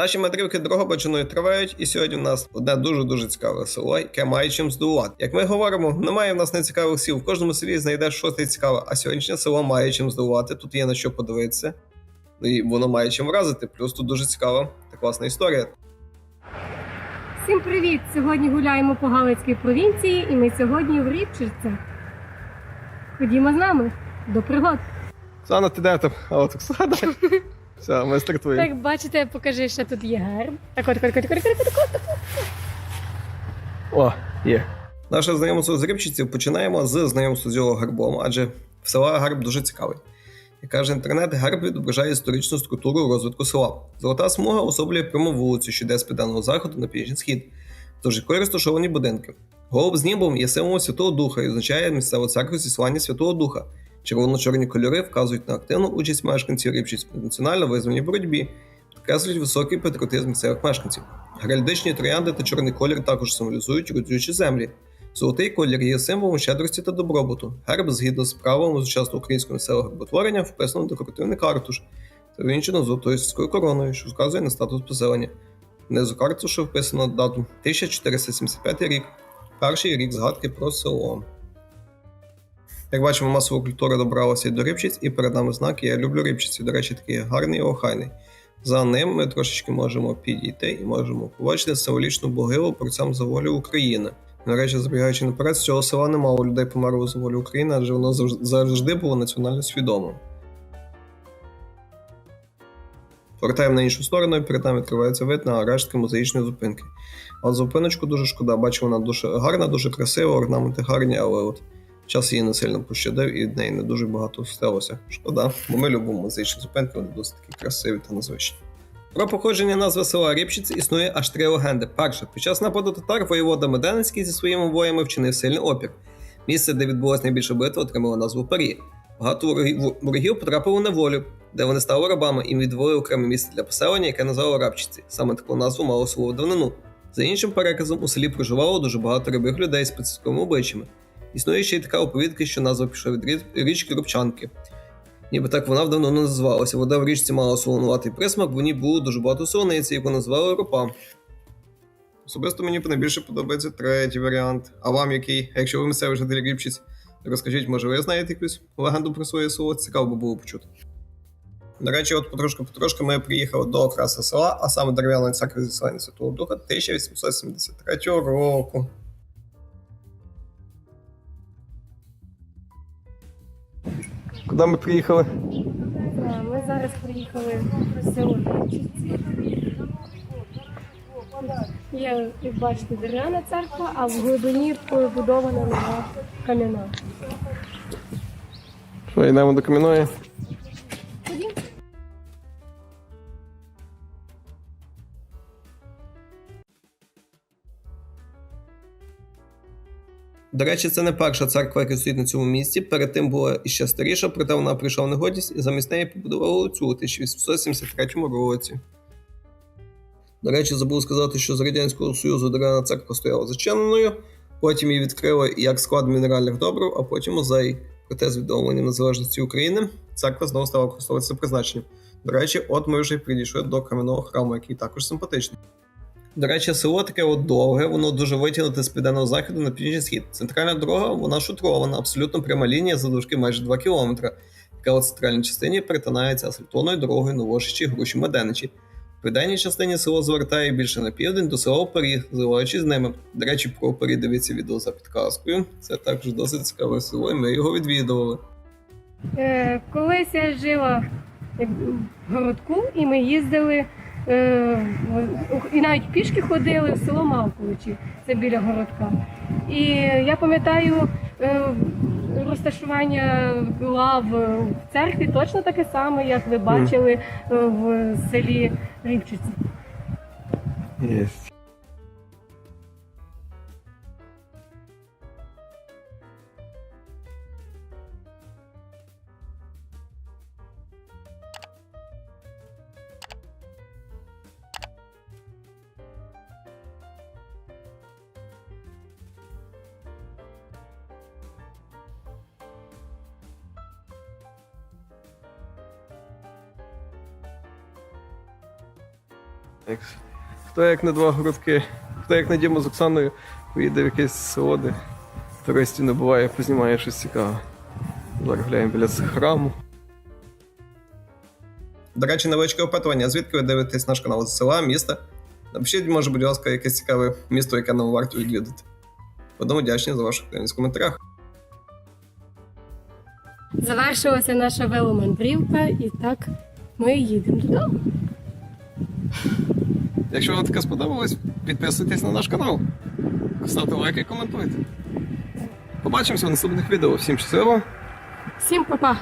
Наші мандрівки Дрогобичиною тривають, і сьогодні у нас одне дуже-дуже цікаве село, яке має чим здивувати. Як ми говоримо, немає в нас нецікавих сіл. В кожному селі знайдеш щось цікаве, а сьогоднішнє село має чим здивувати. Тут є на що подивитися. Ну і воно має чим вразити. Плюс тут дуже цікава та класна історія. Всім привіт! Сьогодні гуляємо по Галицькій провінції і ми сьогодні в Рібчицях. Ходімо з нами до пригод. Сана, ти де там? А от Оксана. Все, ми стартуємо. Так, бачите, покажи, що тут є герб. Так от, от, от, от, от, от, от. О, є. Наше знайомство з рибчиців починаємо з знайомства з його гербом, адже в села герб дуже цікавий. Як каже інтернет, герб відображає історичну структуру розвитку села. Золота смуга особлює пряму вулицю, що йде з південного заходу на північний схід, тож якої розташовані будинки. Голуб з нібом є символом Святого Духа і означає місцеву церкву зіслання Святого Духа. Червоно-чорні кольори вказують на активну участь мешканців Рибчиць у національно визвольній боротьбі, підкреслюють високий патріотизм місцевих мешканців. Геральдичні троянди та чорний колір також символізують родючі землі. Золотий колір є символом щедрості та добробуту. Герб, згідно з правилами сучасного українського місцевого герботворення, вписано в декоративний картуш та вінчено золотою сільською короною, що вказує на статус поселення. Внизу картушу вписано дату 1475 рік, перший рік згадки про село. Як бачимо, масова культура добралася і до рибчиць, і перед нами знак Я люблю рибчиці. До речі, такий гарний і охайний. За ним ми трошечки можемо підійти і можемо побачити символічну могилу борцям за волю України. До речі, забігаючи наперед, з цього села немало людей померло за волю України, адже воно завжди було національно свідомим. Повертаємо на іншу сторону, і перед нами відкривається вид на рештки музеїчної зупинки. А зупиночку дуже шкода, бачу, вона дуже гарна, дуже красива, орнаменти гарні, але от час її не сильно пощадив і від неї не дуже багато сталося. Шкода, бо ми любимо музичні зупинки, вони досить такі красиві та незвичні. Про походження назви села Рібчиці існує аж три легенди. Перша, під час нападу татар воєвода Меденецький зі своїми воями вчинив сильний опір. Місце, де відбулася найбільша битва, отримало назву Парі. Багато ворогів, ворогів потрапили в неволю, де вони стали рабами і відвели окреме місце для поселення, яке назвали Рабчиці. Саме таку назву мало село в давнину. За іншим переказом, у селі проживало дуже багато рябих людей з підсадковими обличчями. Існує ще й така оповідка, що назва пішла від річки Рубчанки. Ніби так вона давно не називалася. Вода в річці мала солонуватий присмак, в ній було дуже багато солониці, яку назвали ропа. Особисто мені найбільше подобається третій варіант. А вам який? А якщо ви місцевий житель Рібчиць, розкажіть, може ви знаєте якусь легенду про своє село? Цікаво би було почути. До речі, от потрошки-потрошки ми приїхали до окраси села, а саме дерев'яної церкви зіслання Святого Духа 1873 року. Куди ми приїхали? Ми зараз приїхали в село Є, як бачите, дерев'яна церква, а в глибині побудована нова кам'яна. Що, йдемо до кам'яної? Ходім. До речі, це не перша церква, яка стоїть на цьому місці. Перед тим була іще старіша, проте вона прийшла в негодність і замість неї побудували цю у 1873 році. До речі, забув сказати, що з Радянського Союзу дерев'яна церква стояла зачиненою, потім її відкрили як склад мінеральних добрив, а потім музей. Проте з відновленням незалежності України церква знову стала користуватися призначенням. До речі, от ми вже підійшли до кам'яного храму, який також симпатичний. До речі, село таке от довге, воно дуже витягнуте з південного заходу на північний схід. Центральна дорога, вона шутрована, абсолютно пряма лінія завдовжки майже 2 км, яка у центральній частині перетинається асфальтованою дорогою Новошичі Груші Меденичі. В південній частині село звертає більше на південь до села Опері, зливаючись з ними. До речі, про Опері дивіться відео за підказкою. Це також досить цікаве село, і ми його відвідували. Е, колись я жила в городку, і ми їздили е, і навіть пішки ходили в село Малковичі, це біля городка. І я пам'ятаю е, розташування лав в церкві точно таке саме, як ви бачили е, в селі Рівчиці. Єсть. Хто як не два городки, хто як не Діма з Оксаною поїде в якесь село, де туристів не буває, познімає щось цікаве. Зараз гуляємо біля храму. До речі, невеличке опитування. Звідки ви дивитесь наш канал з села, міста? Напишіть, може, будь ласка, якесь цікаве місто, яке нам варто відвідати. Будемо вдячні за вашу активність в коментарях. Завершилася наша веломандрівка, і так ми їдемо додому. Якщо вам таке сподобалось, підписуйтесь на наш канал, ставте лайки і коментуйте. Побачимося в наступних відео. Всім щасливо! Всім па-па!